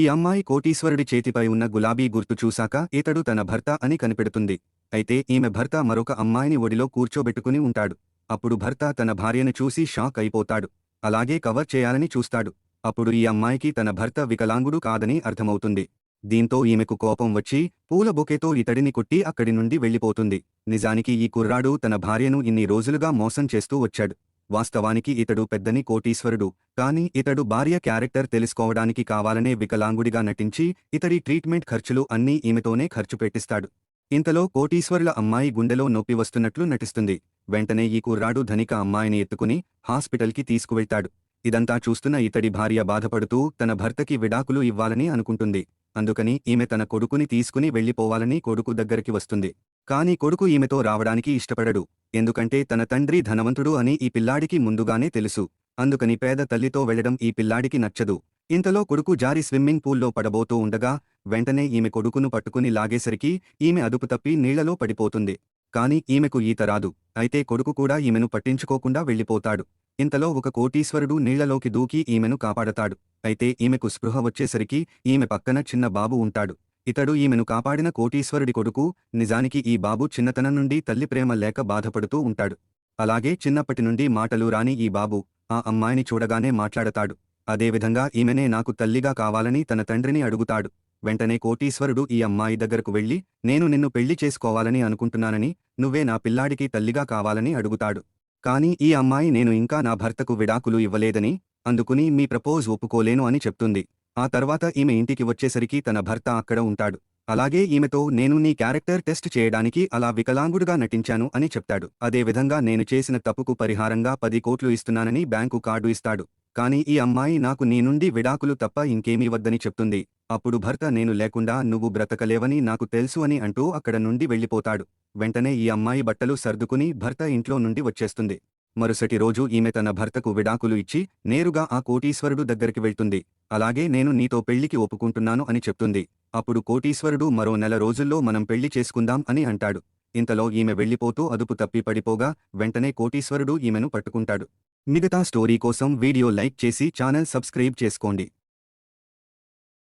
ఈ అమ్మాయి కోటీశ్వరుడి చేతిపై ఉన్న గులాబీ గుర్తు చూశాక ఇతడు తన భర్త అని కనిపెడుతుంది. అయితే ఈమె భర్త మరొక అమ్మాయిని ఒడిలో కూర్చోబెట్టుకుని ఉంటాడు. అప్పుడు భర్త తన భార్యను చూసి షాక్ అయిపోతాడు. అలాగే కవర్ చేయాలని చూస్తాడు. అప్పుడు ఈ అమ్మాయికి తన భర్త వికలాంగుడు కాదని అర్థమవుతుంది. దీంతో ఈమెకు కోపం వచ్చి పూల బొకేతో ఇతడిని కొట్టి అక్కడి నుండి వెళ్ళిపోతుంది. నిజానికి ఈ కుర్రాడు తన భార్యను ఇన్ని రోజులుగా మోసం చేస్తూ వచ్చాడు. వాస్తవానికి ఇతడు పెద్దని కోటీశ్వరుడు కాని ఇతడు భార్య క్యారెక్టర్ తెలుసుకోవడానికి కావాలనే వికలాంగుడిగా నటించి ఇతడి ట్రీట్మెంట్ ఖర్చులు అన్నీ ఈమెతోనే ఖర్చు పెట్టిస్తాడు. ఇంతలో కోటీశ్వరుల అమ్మాయి గుండెలో నొప్పి వస్తున్నట్లు నటిస్తుంది. వెంటనే ఈ కుర్రాడు ధనిక అమ్మాయిని ఎత్తుకుని హాస్పిటల్కి తీసుకువెళ్తాడు. ఇదంతా చూస్తున్న ఇతడి భార్య బాధపడుతూ తన భర్తకి విడాకులు ఇవ్వాలని అనుకుంటుంది. అందుకని ఈమె తన కొడుకుని తీసుకుని వెళ్ళిపోవాలని కొడుకు దగ్గరికి వస్తుంది. కాని కొడుకు ఈమెతో రావడానికి ఇష్టపడడు. ఎందుకంటే తన తండ్రి ధనవంతుడు అని ఈ పిల్లాడికి ముందుగానే తెలుసు. అందుకని పేద తల్లితో వెళ్ళడం ఈ పిల్లాడికి నచ్చదు. ఇంతలో కొడుకు జారి స్విమ్మింగ్ పూల్లో పడబోతూ ఉండగా వెంటనే ఈమె కొడుకును పట్టుకుని లాగేసరికి ఈమె అదుపు తప్పి నీళ్ళలో పడిపోతుంది. కాని ఈమెకు ఈత రాదు. అయితే కొడుకు కూడా ఈమెను పట్టించుకోకుండా వెళ్ళిపోతాడు. ఇంతలో ఒక కోటీశ్వరుడు నీళ్ళలోకి దూకి ఈమెను కాపాడతాడు. అయితే ఈమెకు స్పృహ వచ్చేసరికి ఈమె పక్కన చిన్న బాబు ఉంటాడు. ఇతడు ఈమెను కాపాడిన కోటీశ్వరుడి కొడుకు నిజానికి ఈ బాబు చిన్నతనం నుండి తల్లి ప్రేమ లేక బాధపడుతూ ఉంటాడు. అలాగే చిన్నప్పటి నుండి మాటలు రాని ఈ బాబు ఆ అమ్మాయిని చూడగానే మాట్లాడతాడు. అదేవిధంగా ఈమెనే నాకు తల్లిగా కావాలని తన తండ్రిని అడుగుతాడు. వెంటనే కోటీశ్వరుడు ఈ అమ్మాయి దగ్గరకు వెళ్ళి నేను నిన్ను పెళ్ళి చేసుకోవాలని అనుకుంటున్నానని నువ్వే నా పిల్లాడికి తల్లిగా కావాలని అడుగుతాడు. కాని ఈ అమ్మాయి నేను ఇంకా నా భర్తకు విడాకులు ఇవ్వలేదని అందుకుని మీ ప్రపోజ్ ఒప్పుకోలేను అని చెప్తుంది. ఆ తర్వాత ఈమె ఇంటికి వచ్చేసరికి తన భర్త అక్కడ ఉంటాడు. అలాగే ఈమెతో నేను నీ క్యారెక్టర్ టెస్ట్ చేయడానికి అలా వికలాంగుడుగా నటించాను అని చెప్తాడు. అదేవిధంగా నేను చేసిన తప్పుకు పరిహారంగా పది కోట్లు ఇస్తున్నానని బ్యాంకు కార్డు ఇస్తాడు. కాని ఈ అమ్మాయి నాకు నీ నుండి విడాకులు తప్ప ఇంకేమీ వద్దని చెప్తుంది. అప్పుడు భర్త నేను లేకుండా నువ్వు బ్రతకలేవని నాకు తెలుసు అని అంటూ అక్కడ నుండి వెళ్ళిపోతాడు. వెంటనే ఈ అమ్మాయి బట్టలు సర్దుకుని భర్త ఇంట్లో నుండి వచ్చేస్తుంది. మరుసటి రోజు ఈమె తన భర్తకు విడాకులు ఇచ్చి నేరుగా ఆ కోటీశ్వరుడు దగ్గరికి వెళ్తుంది. అలాగే నేను నీతో పెళ్ళికి ఒప్పుకుంటున్నాను అని చెప్తుంది. అప్పుడు కోటీశ్వరుడు మరో నెల రోజుల్లో మనం పెళ్ళి చేసుకుందాం అని అంటాడు. ఇంతలో ఈమె వెళ్ళిపోతూ అదుపు తప్పి పడిపోగా వెంటనే కోటీశ్వరుడు ఈమెను పట్టుకుంటాడు. మిగతా స్టోరీ కోసం వీడియో లైక్ చేసి ఛానల్ సబ్స్క్రైబ్ చేసుకోండి.